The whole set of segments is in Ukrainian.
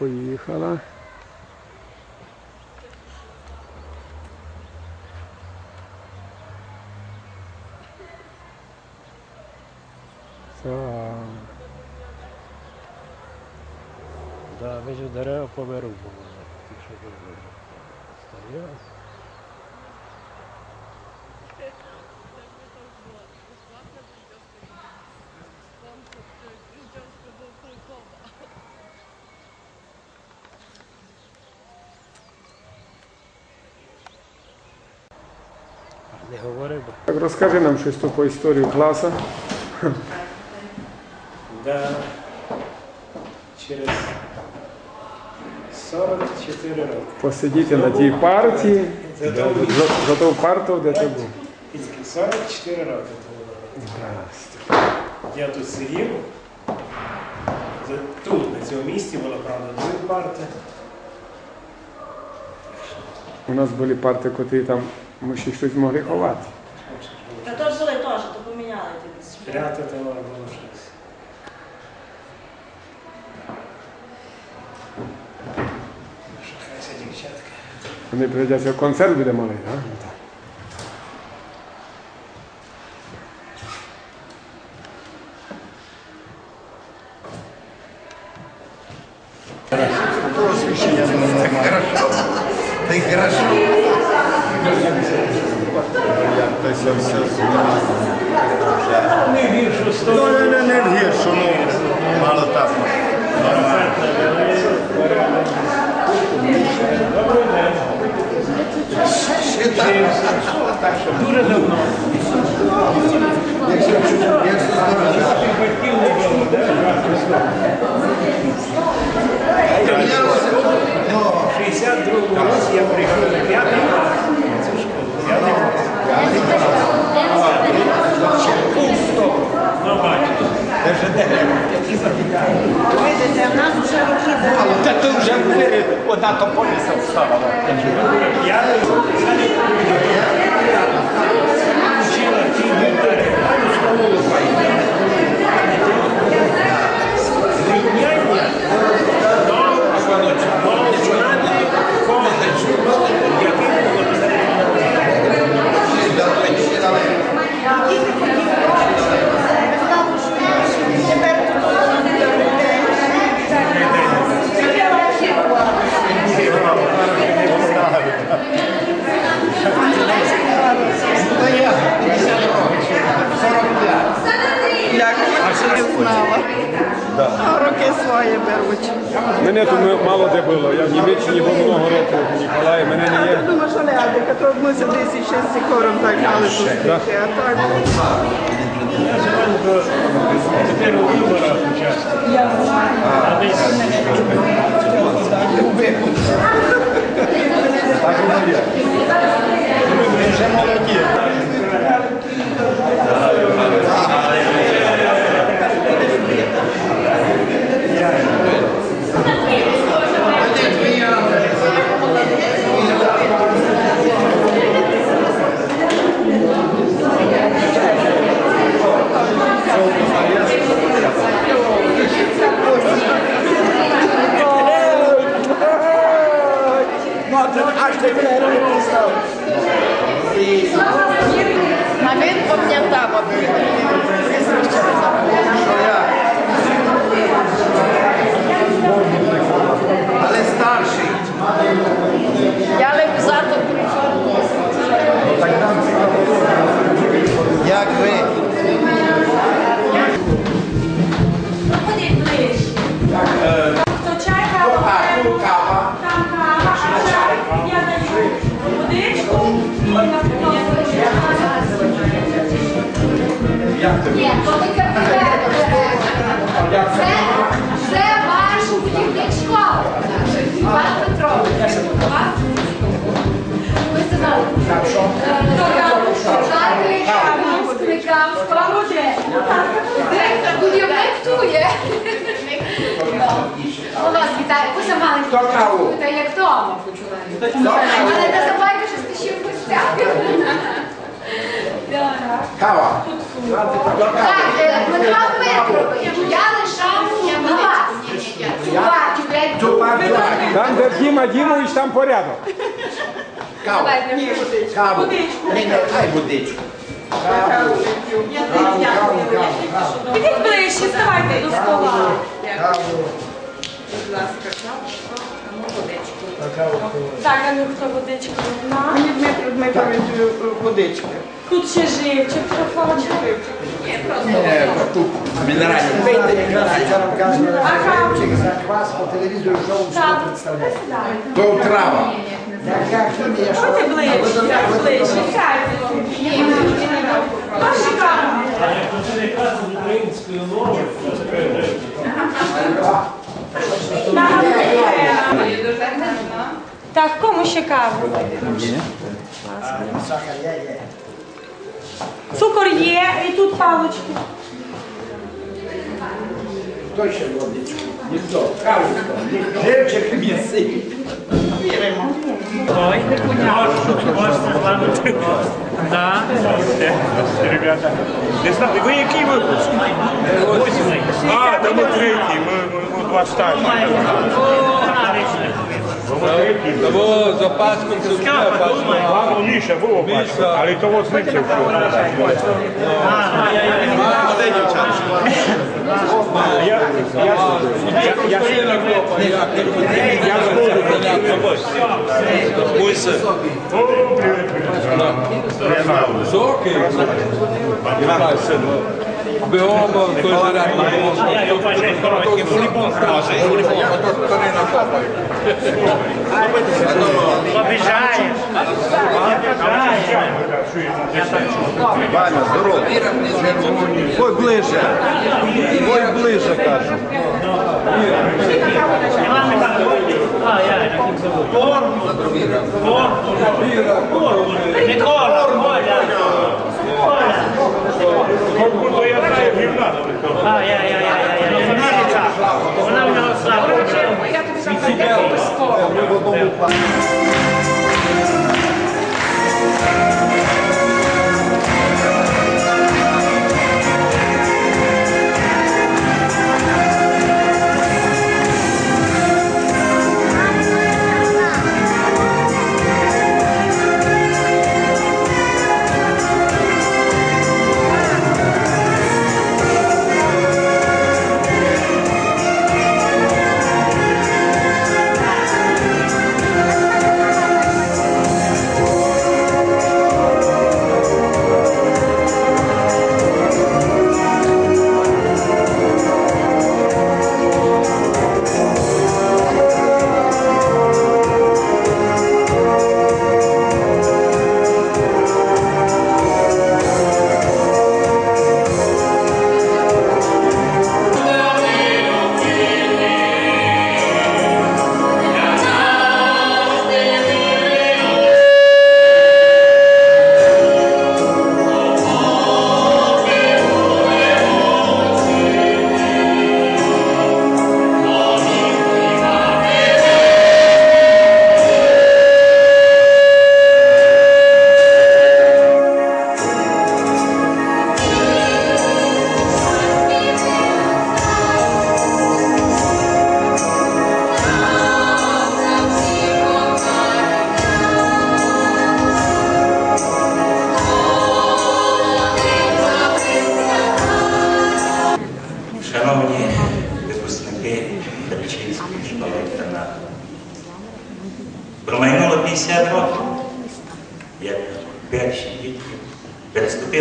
поїхала. Так. Да, ви ж дерева повирубували. Якщо ви стояли. Говорив би. Так розкажи нам щось тут по історії класу. Да. Через 44 роки. Посидіти на тій парті, Це за, довгий за ту парту, де ти був. 44 роки тому. Я тут сидів. Тут, на цьому місці, була правда дві парти. У нас були парти, котрі там ми ще щось могли ховати. Та то жили теж, то поміняли тобі. Спрятати можна було щось. Що хай це дівчатка. Вони прийдеться концерт буде малий, так? taxaduras da nossa вже дерево. Видите, в нас вже роки Та ти вже одна тополіса встала. Я вчила ті дітей. Зрівняння до національної коледжу, який було тепер то я 50 років, 45. Як не знала. А роки свої беруть. Мене тут мало де було. Я в Німеччині був много років в Ніколаї, мене не Я є. думаю, що мы то сейчас с ще з сікором так гали зустріти. А так Я живу до тепер у виборах участвую. А десь Ви вже молоді. Ні, то не капітально. Це, це ваш будівник школи. Іван Петрович. Вас? Ви сказали. Жаркий випускникам школи. Директор будівник ту є. Ну, вас вітаю. Ви за маленький. Та як дома. Але не забувайте, що ти ще в гостях. Кава. Так, е, Дмитро Дмитрович, я лишав на вас. Цю блядь, Там, де Діма Дімович, там порядок. Давайте. Каву. Ні, не, хай водичку. Ідіть ближче, ставайте до стола. Будь ласка, каву, а ну водичку. Так, а ну хто водичку на. Мені Дмитро Дмитрович водички. Тут ще живчик, хоче. Е, Тут мінеральні. Пийте мінеральні. Ага. Вас по телевізору шоу Так, представляє. То трава. Яка хімія, що Ходьте ближче, так, ближче. Ваші камери. Це якраз українською мовою, то це Так, кому ще каву? сахар є, є. Цукор є, і тут палочки. Хто ще водичку? Ніхто. Каву. Живчик м'ясий. Ой, можете з вами Да. Ребята. Не знаю, ви який випуск? Восьмий. А, то ми третій, ми, ми, ми два старші. Того за Паском це вже А, ну, Міша, було бачимо, але того з ним це Я, я, я, я, я згоден. Мой син. О, привіт, привіт. Високий. Іван, син. Бігом, кожен раз. Я його бачу, короткі, фулібон Обіжаєш. Ваня, здорово. Ой, ближе. Ой, ближе, кажу. А, я, як їх зовут? Микола, Коля. Коля. я знаю, гімна. А, я, я, я, я, я. Вона не ця. Вона в нього сама. Я тобі там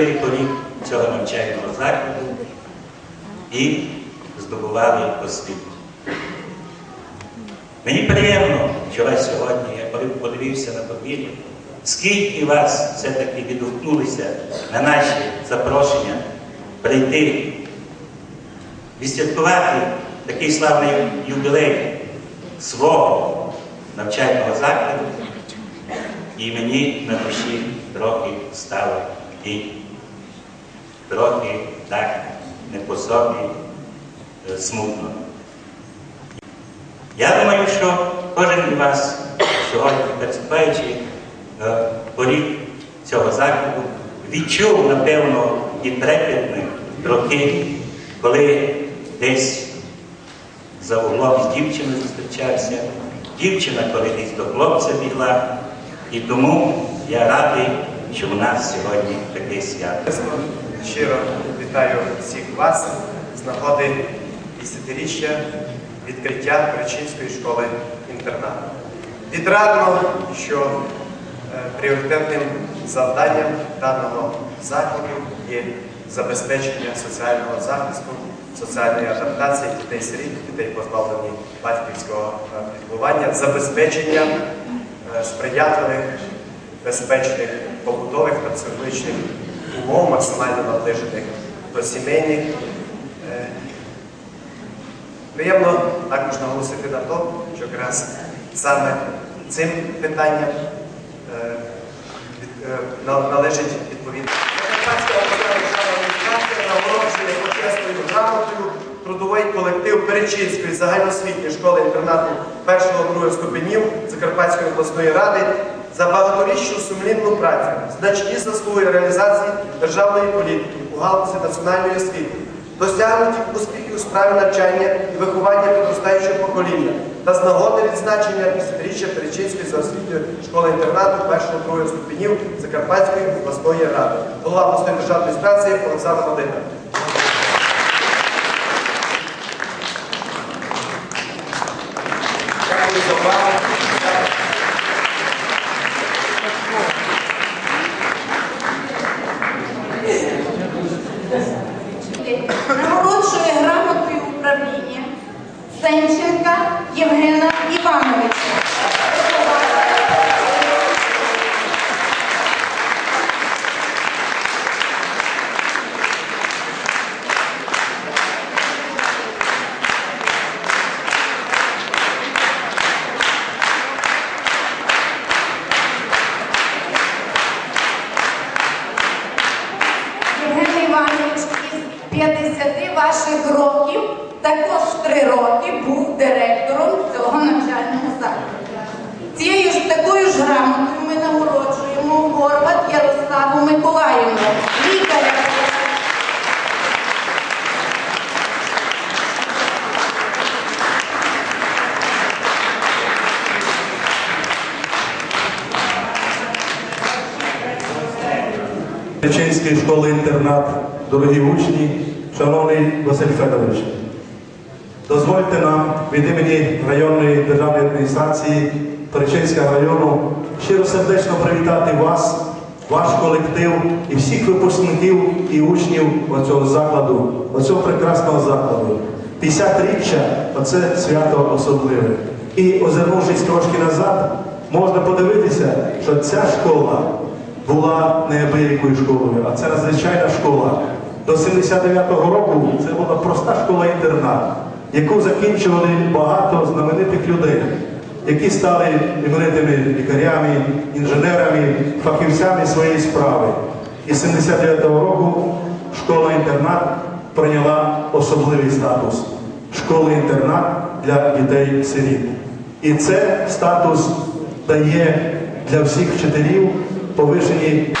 переступили поріг цього навчального закладу і здобували освіту. Мені приємно, що вас сьогодні, я коли подивився на подвір'я, скільки вас все-таки відгукнулися на наші запрошення прийти. Відсвяткувати такий славний юбілей свого навчального закладу, і мені на душі трохи стало і трохи так не по собі е, смутно. Я думаю, що кожен із вас сьогодні, переступаючи на поріг цього закладу, відчув, напевно, і трепетні роки, коли десь за углом з дівчиною зустрічався. Дівчина колись до хлопця бігла. І тому я радий, що у нас сьогодні таке свято. Щиро вітаю всіх вас з нагоди десятиріччя відкриття Перечинської школи інтернату. Відрадно, що е, пріоритетним завданням даного заходу є забезпечення соціального захисту, соціальної адаптації дітей сиріт, дітей позбавлені батьківського е, піклування, забезпечення е, сприятливих, безпечних побутових психологічних умов, максимально наближених до сімейних. Е, Приємно також наголосити на тому, що якраз саме цим питанням е, е, на- належить відповідно. Нагороджує почесною грамотою трудовий колектив Перечинської загальноосвітньої школи інтернату першого-другого ступенів Закарпатської обласної ради за багаторічну сумлінну працю, значні заслуги реалізації державної політики у галузі національної освіти, досягнуті успіхів у справі навчання і виховання підростаючого покоління та з нагоди відзначення 50-річчя Перечинської загальноосвітньої школи інтернату першого-другого ступенів Закарпатської обласної ради. Голова обласної державної адміністрації Олександр Володимир. Чеченської школи-інтернат, дорогі учні, шановний Василь Федорович, дозвольте нам від імені районної державної адміністрації Перечинського району щиро сердечно привітати вас, ваш колектив і всіх випускників і учнів оцього закладу, оцього прекрасного закладу. 50-річчя оце свято особливе. І озирнувшись трошки назад, можна подивитися, що ця школа була неабиякою школою, а це надзвичайна школа. До 79-го року це була проста школа-інтернат, яку закінчували багато знаменитих людей, які стали іменитими лікарями, інженерами, фахівцями своєї справи. І з 79-го року школа-інтернат прийняла особливий статус школи-інтернат для дітей-сиріт. І це статус дає для всіх вчителів powyżej